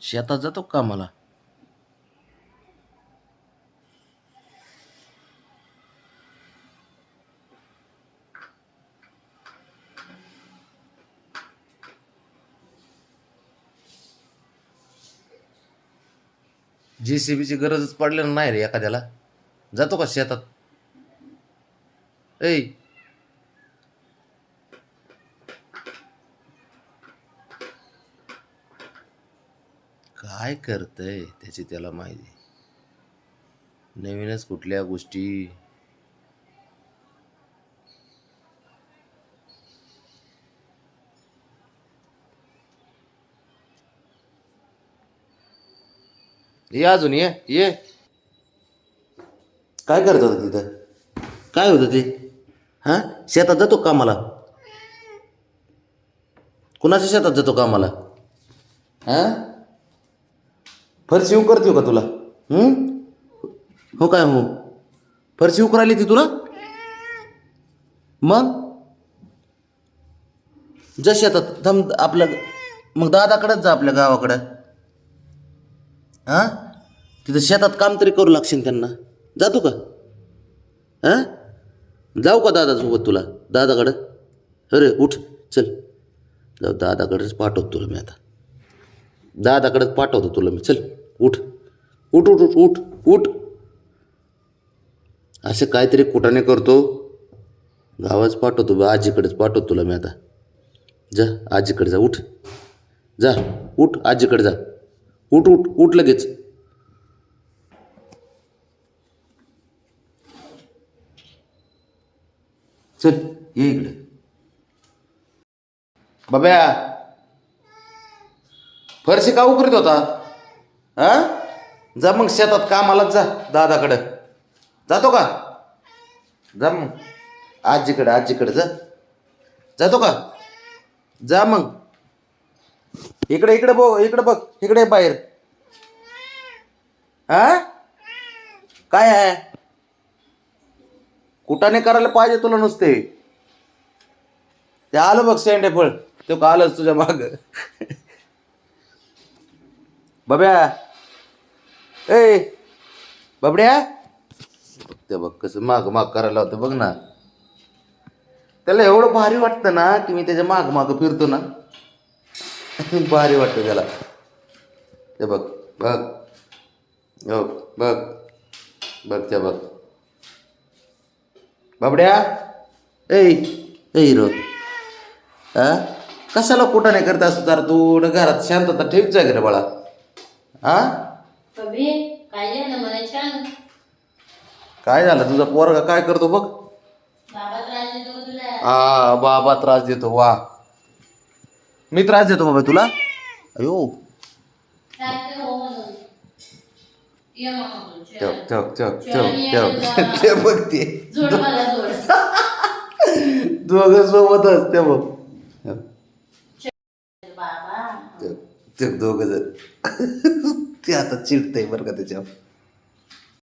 शेतात जातो का मला सी बीची गरजच पडली नाही रे एखाद्याला. जातो का शेतात? ऐ काय करतंय त्याची त्याला माहिती. नवीनच कुठल्या गोष्टी. ये अजून ये ये. काय करत होतं तिथं? काय होतं ते? हां? शेतात जातो कामाला? कुणाच्या शेतात जातो कामाला? हां? फरशी उकर देऊ का तुला? हो? काय हो? फरशी उकर आली ती तुला? मग? जशी शेतात थांब आपल्या मग दादाकडंच जा आपल्या गावाकडं. हां तिथं शेतात काम तरी करू लागशील त्यांना. जातो का? हां जाऊ का दादासोबत तुला? दादाकडं? अरे उठ चल. जाऊ दादाकडेच पाठवतो तुला मी आता. दादाकडेच पाठवतो तुला मी. चल. उठ. उठ उठ उठ उठ उठ. असं काहीतरी कुठाने करतो. गावाच पाठवतो बा आजीकडेच पाठवतो तुला मी आता. जा आजीकडे जा उठ. जा उठ आजीकडे जा. उठ उठ उठ लगेच. चल ये इकडे. बाब्या. फरशी का उकरत होता? हा? जा मग शेतात कामालाच जा दादाकडं. जातो का? जा मग. आजीकडं आजीकडं जा. जातो का? जा मग. इकडे इकडे बो इकडे बघ इकडे बाहेर. हा? काय आहे? कुठाने करायला पाहिजे तुला नुसते. ते आलं बघ सेंडेफळ ते का आलंच तुझ्या माग. बब्या ए बबड्या. ते बघ कसं माग माग करायला होतं बघ ना. त्याला एवढं भारी वाटतं ना की मी त्याच्या माग माग फिरतो ना. भारी वाटतं त्याला. ते बघ बघ. हो बघ. बघ त्या बघ. बाबड्या. ए ऐ रो हा? कशाला कुठं नाही करत असतो तर तू? घरात शांतता ठेवच आहे रे बाळा? हा? कभी? काय झालं? मला छान काय झालं? तुझा पोरगा काय करतो बघ. बाबा त्रास देतो का तुला? हा बाबा त्रास देतो. वा. मी त्रास देतो बाबा तुला. अयो. सांगते हो म्हणून. ये मग आपण, ठेव चल. ठेव ठेव ठेव. ठेव ते बघ ते. जोड मला जोड. दोघं सोबतच ते बघ. बाबा. ते दोघ जण. ते आता चिडतंय बरं का त्याच्यावर.